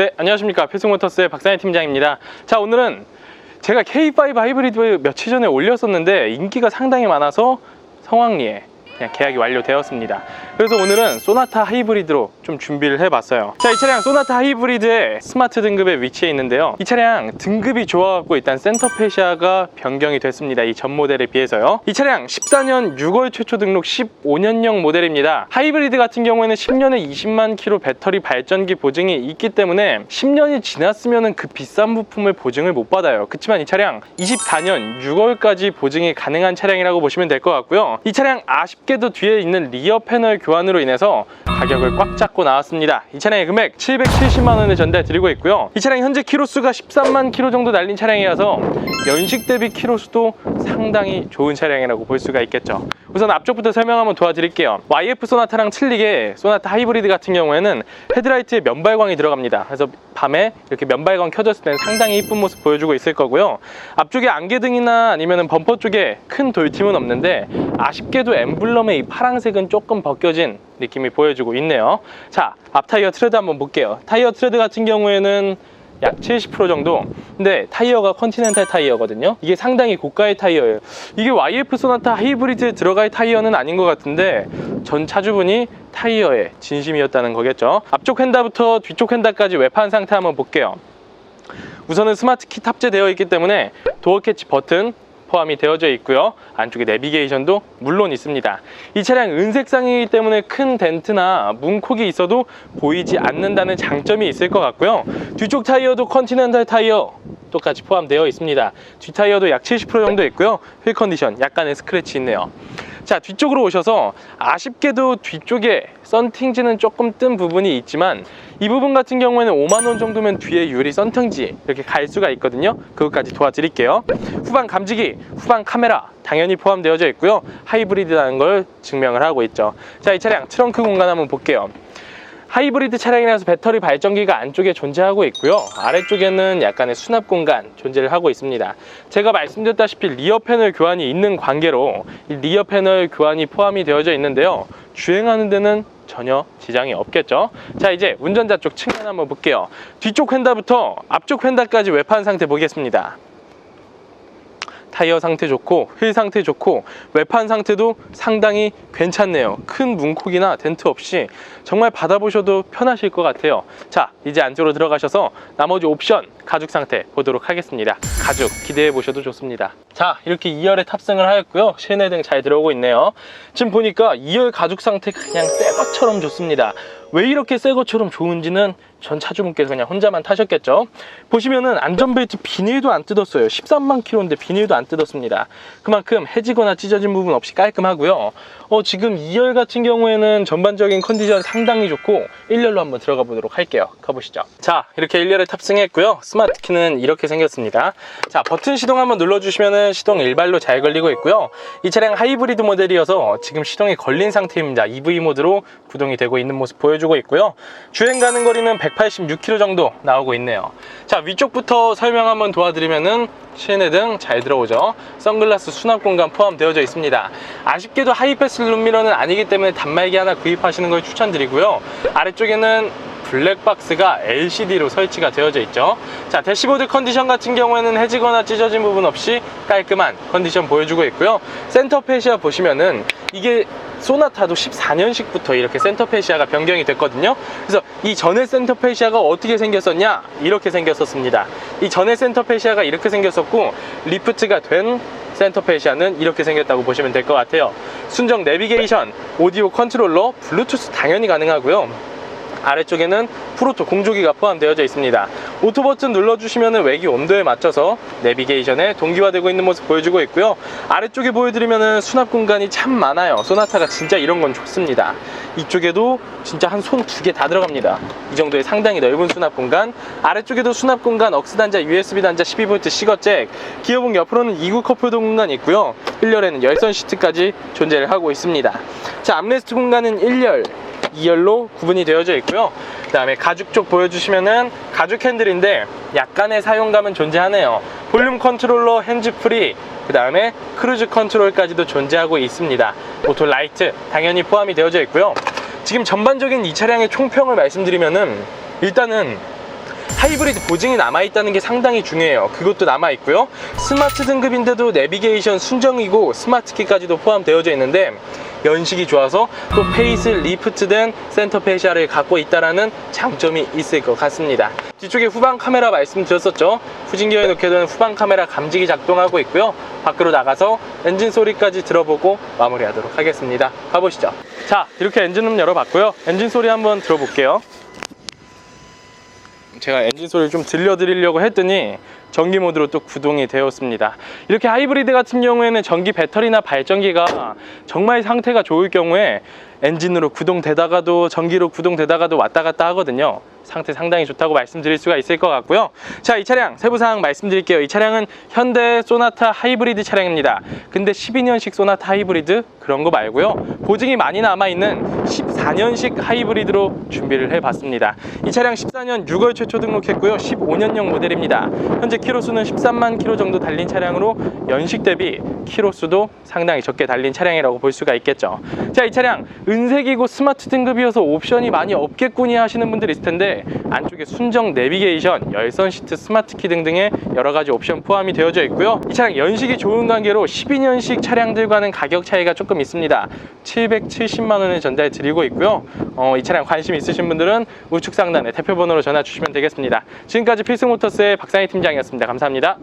네, 안녕하십니까. 필승모터스의 박상현 팀장입니다. 자, 오늘은 제가 K5 하이브리드 며칠 전에 올렸었는데 인기가 상당히 많아서 성황리에 그냥 계약이 완료되었습니다. 그래서 오늘은 소나타 하이브리드로 좀 준비를 해봤어요. 자, 이 차량 소나타 하이브리드의 스마트 등급에 위치해 있는데요. 이 차량 등급이 좋아갖고 일단 센터페시아가 변경이 됐습니다. 이 전 모델에 비해서요. 이 차량 14년 6월 최초 등록 15년형 모델입니다. 하이브리드 같은 경우에는 10년에 20만 킬로 배터리 발전기 보증이 있기 때문에 10년이 지났으면 그 비싼 부품을 보증을 못 받아요. 그렇지만 이 차량 24년 6월까지 보증이 가능한 차량이라고 보시면 될 것 같고요. 이 차량 아쉽게 도 뒤에 있는 리어 패널 교환으로 인해서 가격을 꽉 잡고 나왔습니다. 이 차량의 금액 770만 원에 전달 드리고 있고요. 이 차량 현재 키로수가 13만 킬로 정도 날린 차량이라서 연식 대비 키로수도 상당히 좋은 차량이라고 볼 수가 있겠죠. 우선 앞쪽부터 설명 한번 도와드릴게요. YF 소나타랑 틀리게 소나타 하이브리드 같은 경우에는 헤드라이트에 면발광이 들어갑니다. 그래서 밤에 이렇게 면발광 켜졌을 때는 상당히 이쁜 모습 보여주고 있을 거고요. 앞쪽에 안개등이나 아니면 범퍼 쪽에 큰 돌팀은 없는데 아쉽게도 엠블럼의 이 파란색은 조금 벗겨진 느낌이 보여주고 있네요. 자, 앞 타이어 트레드 한번 볼게요. 타이어 트레드 같은 경우에는 약 70% 정도. 근데 타이어가 컨티넨탈 타이어거든요. 이게 상당히 고가의 타이어예요. 이게 YF 소나타 하이브리드에 들어갈 타이어는 아닌 것 같은데 전 차주분이 타이어에 진심이었다는 거겠죠. 앞쪽 휀다부터 뒤쪽 휀다까지 외판 상태 한번 볼게요. 우선은 스마트키 탑재되어 있기 때문에 도어 캐치 버튼 포함이 되어져 있고요. 안쪽에 내비게이션도 물론 있습니다. 이 차량 은색상이기 때문에 큰 덴트나 문콕이 있어도 보이지 않는다는 장점이 있을 것 같고요. 뒤쪽 타이어도 컨티넨탈 타이어 똑같이 포함되어 있습니다. 뒷 타이어도 약 70% 정도 있고요. 휠 컨디션 약간의 스크래치 있네요. 자 뒤쪽으로 오셔서 아쉽게도 뒤쪽에 썬팅지는 조금 뜬 부분이 있지만 이 부분 같은 경우에는 5만 원 정도면 뒤에 유리 썬팅지 이렇게 갈 수가 있거든요. 그것까지 도와드릴게요. 후방 감지기 후방 카메라 당연히 포함되어져 있고요. 하이브리드라는 걸 증명을 하고 있죠. 자 이 차량 트렁크 공간 한번 볼게요 하이브리드 차량이라서 배터리 발전기가 안쪽에 존재하고 있고요. 아래쪽에는 약간의 수납 공간 존재를 하고 있습니다. 제가 말씀드렸다시피 리어 패널 교환이 있는 관계로 이 리어 패널 교환이 포함이 되어져 있는데요. 주행하는 데는 전혀 지장이 없겠죠. 자, 이제 운전자 쪽 측면 한번 볼게요. 뒤쪽 휀다부터 앞쪽 휀다까지 외판 상태 보겠습니다. 타이어 상태 좋고 휠 상태 좋고 외판 상태도 상당히 괜찮네요. 큰 문콕이나 덴트 없이 정말 받아보셔도 편하실 것 같아요. 자 이제 안쪽으로 들어가셔서 나머지 옵션 가죽 상태 보도록 하겠습니다. 가죽 기대해 보셔도 좋습니다. 자 이렇게 2열에 탑승을 하였고요. 실내등 잘 들어오고 있네요. 지금 보니까 2열 가죽 상태 그냥 새 것처럼 좋습니다 왜 이렇게 새 것처럼 좋은지는 전 차주분께서 그냥 혼자만 타셨겠죠. 보시면은 안전벨트 비닐도 안 뜯었어요. 13만 킬로인데 비닐도 안 뜯었습니다. 그만큼 해지거나 찢어진 부분 없이 깔끔하고요. 어, 지금 2열 같은 경우에는 전반적인 컨디션 상당히 좋고 1열로 한번 들어가 보도록 할게요. 가보시죠. 자, 이렇게 1열에 탑승했고요. 스마트 키는 이렇게 생겼습니다. 자, 버튼 시동 한번 눌러주시면은 시동 일발로 잘 걸리고 있고요. 이 차량 하이브리드 모델이어서 지금 시동이 걸린 상태입니다. EV 모드로 구동이 되고 있는 모습 보여주고 있고요. 주행 가는 거리는 186km 정도 나오고 있네요. 자, 위쪽부터 설명 한번 도와드리면은 실내등 잘 들어오죠. 선글라스 수납 공간 포함되어져 있습니다. 아쉽게도 하이패스 룸미러는 아니기 때문에 단말기 하나 구입하시는 걸 추천드리고요. 아래쪽에는 블랙박스가 LCD로 설치가 되어져 있죠. 자, 대시보드 컨디션 같은 경우에는 해지거나 찢어진 부분 없이 깔끔한 컨디션 보여주고 있고요. 센터 페시아 보시면은 이게 소나타도 14년식부터 이렇게 센터 페시아가 변경이 됐거든요. 그래서 이 전에 센터 페시아가 어떻게 생겼었냐? 이렇게 생겼었습니다. 이 전에 센터 페시아가 이렇게 생겼었고 리프트가 된 센터 페시아는 이렇게 생겼다고 보시면 될 것 같아요. 순정 내비게이션, 오디오 컨트롤러, 블루투스 당연히 가능하고요. 아래쪽에는 프로토 공조기가 포함되어져 있습니다. 오토 버튼 눌러주시면 외기 온도에 맞춰서 내비게이션에 동기화되고 있는 모습 보여주고 있고요. 아래쪽에 보여드리면 수납 공간이 참 많아요. 소나타가 진짜 이런 건 좋습니다. 이쪽에도 진짜 한 손 두 개 다 들어갑니다. 이 정도의 상당히 넓은 수납 공간. 아래쪽에도 수납 공간, 억스 단자, USB 단자, 12V 시거잭. 기어봉 옆으로는 2구 컵홀더 공간이 있고요. 1열에는 열선 시트까지 존재를 하고 있습니다. 자, 암레스트 공간은 1열, 2열로 구분이 되어져 있고요. 그 다음에 가죽 쪽 보여주시면은 가죽 핸들인데 약간의 사용감은 존재하네요. 볼륨 컨트롤러 핸즈 프리, 그 다음에 크루즈 컨트롤까지도 존재하고 있습니다. 오토 라이트 당연히 포함이 되어져 있고요. 지금 전반적인 이 차량의 총평을 말씀드리면은 일단은 하이브리드 보증이 남아있다는 게 상당히 중요해요. 그것도 남아있고요. 스마트 등급인데도 내비게이션 순정이고 스마트키까지도 포함되어져 있는데 연식이 좋아서 또 페이스 리프트된 센터 페시아를 갖고 있다라는 장점이 있을 것 같습니다. 뒤쪽에 후방 카메라 말씀드렸었죠. 후진기어에 놓게 되는 후방 카메라 감지기 작동하고 있고요. 밖으로 나가서 엔진 소리까지 들어보고 마무리하도록 하겠습니다. 가보시죠. 자, 이렇게 엔진음 열어봤고요. 엔진 소리 한번 들어볼게요. 제가 엔진 소리를 좀 들려드리려고 했더니 전기 모드로 또 구동이 되었습니다. 이렇게 하이브리드 같은 경우에는 전기 배터리나 발전기가 정말 상태가 좋을 경우에 엔진으로 구동되다가도 전기로 구동되다가도 왔다 갔다 하거든요. 상태 상당히 좋다고 말씀드릴 수가 있을 것 같고요. 자, 이 차량 세부사항 말씀드릴게요. 이 차량은 현대 소나타 하이브리드 차량입니다. 근데 12년식 소나타 하이브리드 그런 거 말고요. 보증이 많이 남아있는 14년식 하이브리드로 준비를 해봤습니다. 이 차량 14년 6월 최초 등록했고요. 15년형 모델입니다. 현재 키로수는 13만 키로 정도 달린 차량으로 연식 대비 키로수도 상당히 적게 달린 차량이라고 볼 수가 있겠죠. 자, 이 차량 은색이고 스마트 등급이어서 옵션이 많이 없겠군이 하시는 분들 있을 텐데 안쪽에 순정 내비게이션, 열선 시트, 스마트 키 등등의 여러 가지 옵션 포함이 되어져 있고요. 이 차량 연식이 좋은 관계로 12년식 차량들과는 가격 차이가 조금 있습니다. 770만 원을 전달 드리고 있고요. 어, 이 차량 관심 있으신 분들은 우측 상단에 대표 번호로 전화 주시면 되겠습니다. 지금까지 필승모터스의 박상희 팀장이었습니다. 감사합니다.